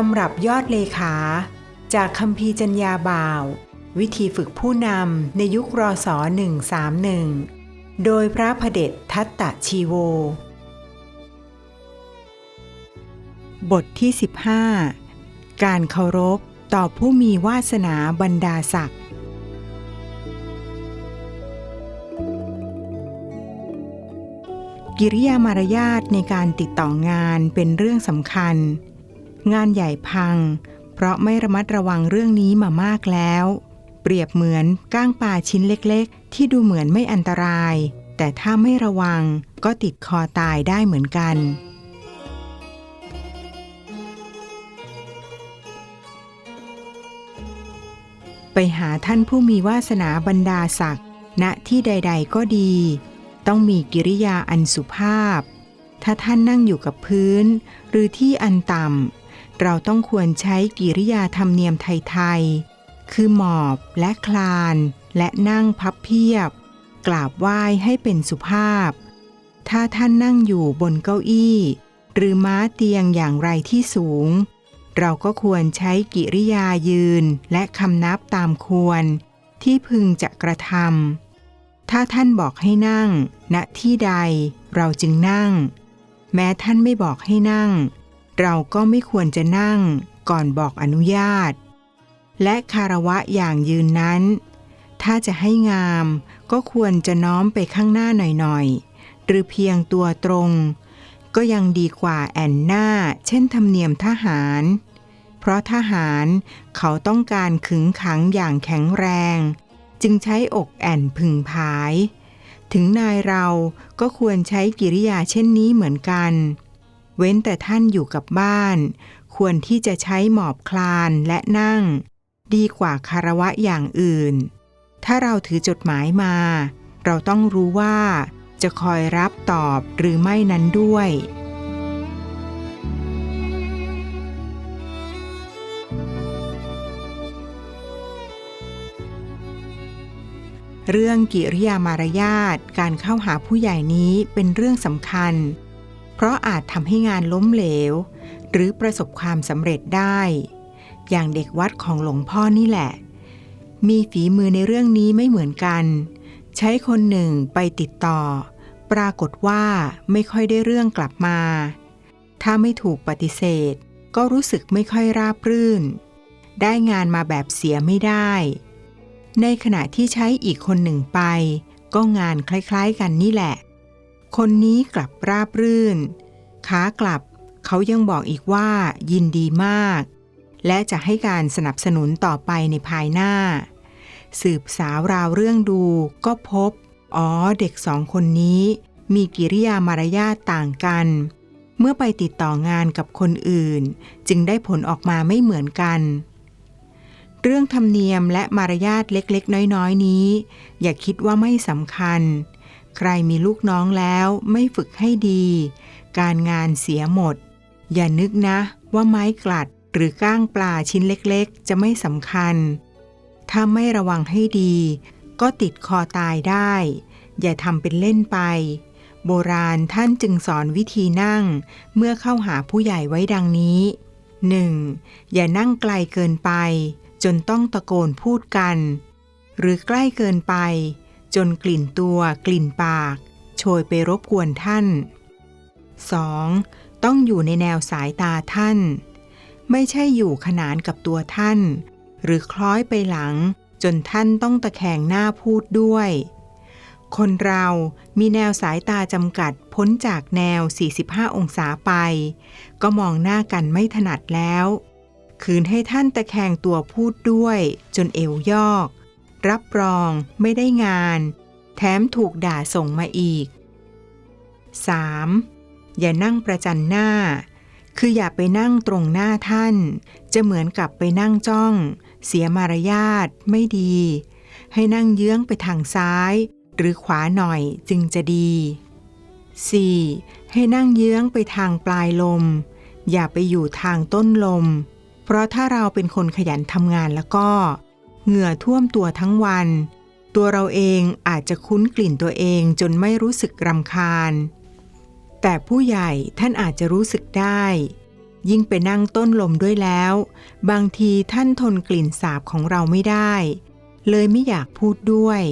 ตำรับยอดเลขา จากคำพีจัญญาบ่าว วิธีฝึกผู้นำในยุครอสอ131 โดยพระพเดชทัตตะชีโว บทที่ 15 การเคารพต่อผู้มีวาสนาบรรดาศักดิ์กิริยามารยาทในการติดต่องานเป็นเรื่องสำคัญ งานใหญ่พัง เพราะไม่ระมัดระวังเรื่องนี้มามากแล้ว เปรียบเหมือนก้างปลาชิ้นเล็กๆ ที่ดูเหมือนไม่อันตราย แต่ถ้าไม่ระวังก็ติดคอตายได้เหมือนกัน ไปหาท่านผู้มีวาสนาบรรดาศักดิ์ณที่ใด ๆ ก็ดี ต้องมีกิริยาอันสุภาพ ถ้าท่านนั่งอยู่กับพื้น หรือที่อันต่ำ เราต้องควรใช้กิริยาธรรมเนียมไทยๆ คือหมอบและคลาน และนั่งพับเพียบ กราบไหว้ให้เป็นสุภาพ ถ้าท่านนั่งอยู่บนเก้าอี้ หรือม้าเตียงอย่างไรที่สูง เราก็ควรใช้กิริยายืนและคำนับตามควร ที่พึงจะกระทำถ้าท่านบอกให้นั่ง ณที่ใด เราจึงนั่ง แม้ท่านไม่บอกให้นั่ง เราก็ไม่ควรจะนั่งก่อนบอกอนุญาต และคารวะอย่างยืนนั้น ถ้าจะให้งามก็ควรจะน้อมไปข้างหน้าหน่อยๆ หรือเพียงตัวตรง ก็ยังดีกว่าแอนหน้า เช่นธรรมเนียมทหาร เพราะทหารเขาต้องการขึงขังอย่างแข็งแรง จึงใช้อกแอนพึงผาย ถึงนายเราก็ควรใช้กิริยาเช่นนี้เหมือนกัน เว้นแต่ท่านอยู่กับบ้าน ควรที่จะใช้หมอบคลานและนั่ง ดีกว่าคารวะอย่างอื่น ถ้าเราถือจดหมายมา เราต้องรู้ว่าจะคอยรับตอบหรือไม่นั้นด้วย เรื่องกิริยามารยาทการเข้าหาผู้ใหญ่นี้เป็นเรื่องสำคัญ เพราะอาจทำให้งานล้มเหลว หรือประสบความสำเร็จได้ อย่างเด็กวัดของหลวงพ่อนี่แหละ มีฝีมือในเรื่องนี้ไม่เหมือนกัน ใช้คนหนึ่งไปติดต่อ ปรากฏว่าไม่ค่อยได้เรื่องกลับมา ถ้าไม่ถูกปฏิเสธ ก็รู้สึกไม่ค่อยราบรื่น ได้งานมาแบบเสียไม่ได้ ในขณะที่ใช้อีกคนหนึ่งไป ก็งานคล้ายๆกันนี่แหละ คนนี้กลับราบรื่น ขากลับเขายังบอกอีกว่ายินดีมาก และจะให้การสนับสนุนต่อไปในภายหน้า สืบสาวราวเรื่องดูก็พบ อ๋อเด็กสองคนนี้ มีกิริยามารยาทต่างกัน เมื่อไปติดต่องานกับคนอื่น จึงได้ผลออกมาไม่เหมือนกันเรื่องธรรมเนียมและมารยาทเล็กๆ น้อย ๆ นี้ อย่าคิดว่าไม่สำคัญ ใครมีลูกน้องแล้วไม่ฝึกให้ดี การงานเสียหมด อย่านึกนะว่าไม้กลัดหรือก้างปลาชิ้นเล็กๆ จะไม่สำคัญ ถ้าไม่ระวังให้ดี ก็ติดคอตายได้ อย่าทำเป็นเล่นไป โบราณท่านจึงสอนวิธีนั่ง เมื่อเข้าหาผู้ใหญ่ไว้ดังนี้ 1. อย่านั่งไกลเกินไป จนต้องตะโกนพูดกัน หรือใกล้เกินไป จนกลิ่นตัวกลิ่นปาก โชยไปรบกวนท่าน 2. ต้องอยู่ในแนวสายตาท่าน ไม่ใช่อยู่ขนานกับตัวท่าน หรือคล้อยไปหลัง จนท่านต้องตะแคงหน้าพูดด้วย คนเรามีแนวสายตาจำกัดพ้นจากแนว 45 องศาไป ก็มองหน้ากันไม่ถนัดแล้ว คืนให้ท่านตะแคงตัวพูดด้วย จนเอวยอก รับรองไม่ได้งาน แถมถูกด่าส่งมาอีก 3. อย่านั่งประจันหน้า คืออย่าไปนั่งตรงหน้าท่าน จะเหมือนกับไปนั่งจ้อง เสียมารยาทไม่ดี ให้นั่งเยื้องไปทางซ้าย หรือขวาหน่อยจึงจะดี 4. ให้นั่งเยื้องไปทางปลายลม อย่าไปอยู่ทางต้นลม เพราะถ้าเราเป็นคนขยันทำงานแล้วก็ เหงื่อท่วมตัวทั้งวัน ตัวเราเองอาจจะคุ้นกลิ่นตัวเองจนไม่รู้สึกรำคาญ แต่ผู้ใหญ่ท่านอาจจะรู้สึกได้ ยิ่งไปนั่งต้นลมด้วยแล้ว บางทีท่านทนกลิ่นสาบของเราไม่ได้ เลยไม่อยากพูดด้วย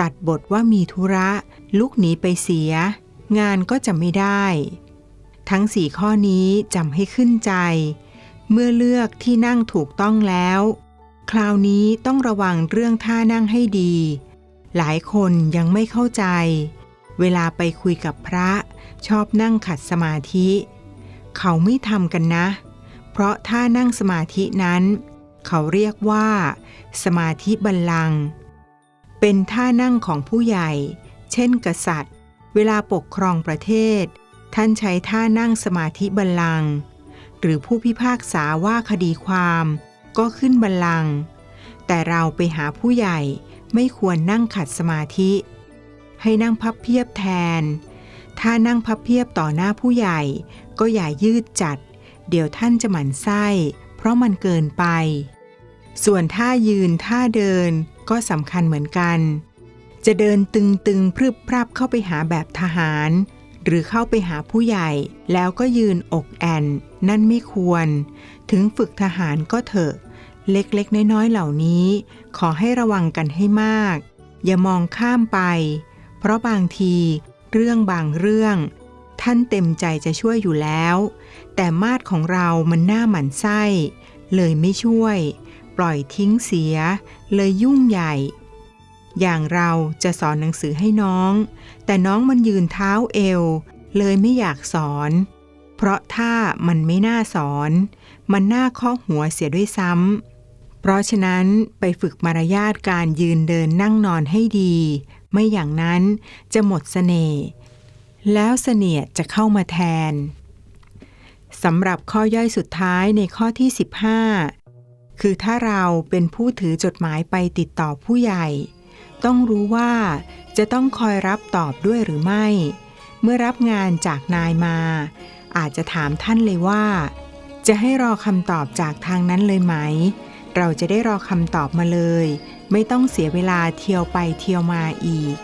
ตัดบทว่ามีธุระ ลุกหนีไปเสีย งานก็จะไม่ได้ ทั้งสี่ข้อนี้จำให้ขึ้นใจ เมื่อเลือกที่นั่งถูกต้องแล้ว คราวนี้ต้องระวังเรื่องท่านั่งให้ดี หลายคนยังไม่เข้าใจ เวลาไปคุยกับพระ ชอบนั่งขัดสมาธิ เขาไม่ทำกันนะ เพราะท่านั่งสมาธินั้น เขาเรียกว่า สมาธิบัลลังก์เป็นท่านั่งของผู้ใหญ่ เช่น กษัตริย์ เวลาปกครองประเทศ ท่านใช้ท่านั่งสมาธิบัลลังก์หรือผู้พิพากษาว่าคดีความ ก็ขึ้นบัลลังก์แต่เราไปหาผู้ใหญ่ไม่ควรนั่งขัดสมาธิ ให้นั่งพับเพียบแทน ถ้านั่งพับเพียบต่อหน้าผู้ใหญ่ ก็อย่ายืดจัด เดี๋ยวท่านจะหมั่นไส้ เพราะมันเกินไป ส่วนท่ายืนท่าเดินก็สำคัญเหมือนกัน จะเดินตึงๆพรึบพรับเข้าไปหาแบบทหาร หรือเข้าไปหาผู้ใหญ่ แล้วก็ยืนอกแอน นั่นไม่ควร ถึงฝึกทหารก็เถอะ เล็กๆ น้อยๆ เหล่านี้ ขอให้ระวังกันให้มาก อย่ามองข้ามไป เพราะบางที เรื่องบางเรื่อง ท่านเต็มใจจะช่วยอยู่แล้ว แต่มาดของเรามันหน้าหมันไส้ เลยไม่ช่วย ปล่อยทิ้งเสีย เลยยุ่งใหญ่ อย่างเราจะสอนหนังสือให้น้อง แต่น้องมันยืนเท้าเอว เลยไม่อยากสอน เพราะถ้ามันไม่น่าสอน มันน่าข้อหัวเสียด้วยซ้ำ เพราะฉะนั้นไปฝึกมารยาทการยืนเดินนั่งนอนให้ดี ไม่อย่างนั้นจะหมดเสน่ห์แล้วเสนียดจะเข้ามาแทนสำหรับข้อย่อยสุดท้ายในข้อที่ 15 คือถ้าเราเป็นผู้ถือจดหมายไปติดต่อผู้ใหญ่ ต้องรู้ว่าจะต้องคอยรับตอบด้วยหรือไม่ เมื่อรับงานจากนายมา อาจจะถามท่านเลยว่า จะให้รอคำตอบจากทางนั้นเลยไหม เราจะได้รอคำตอบมาเลย ไม่ต้องเสียเวลาเที่ยวไปเที่ยวมาอีก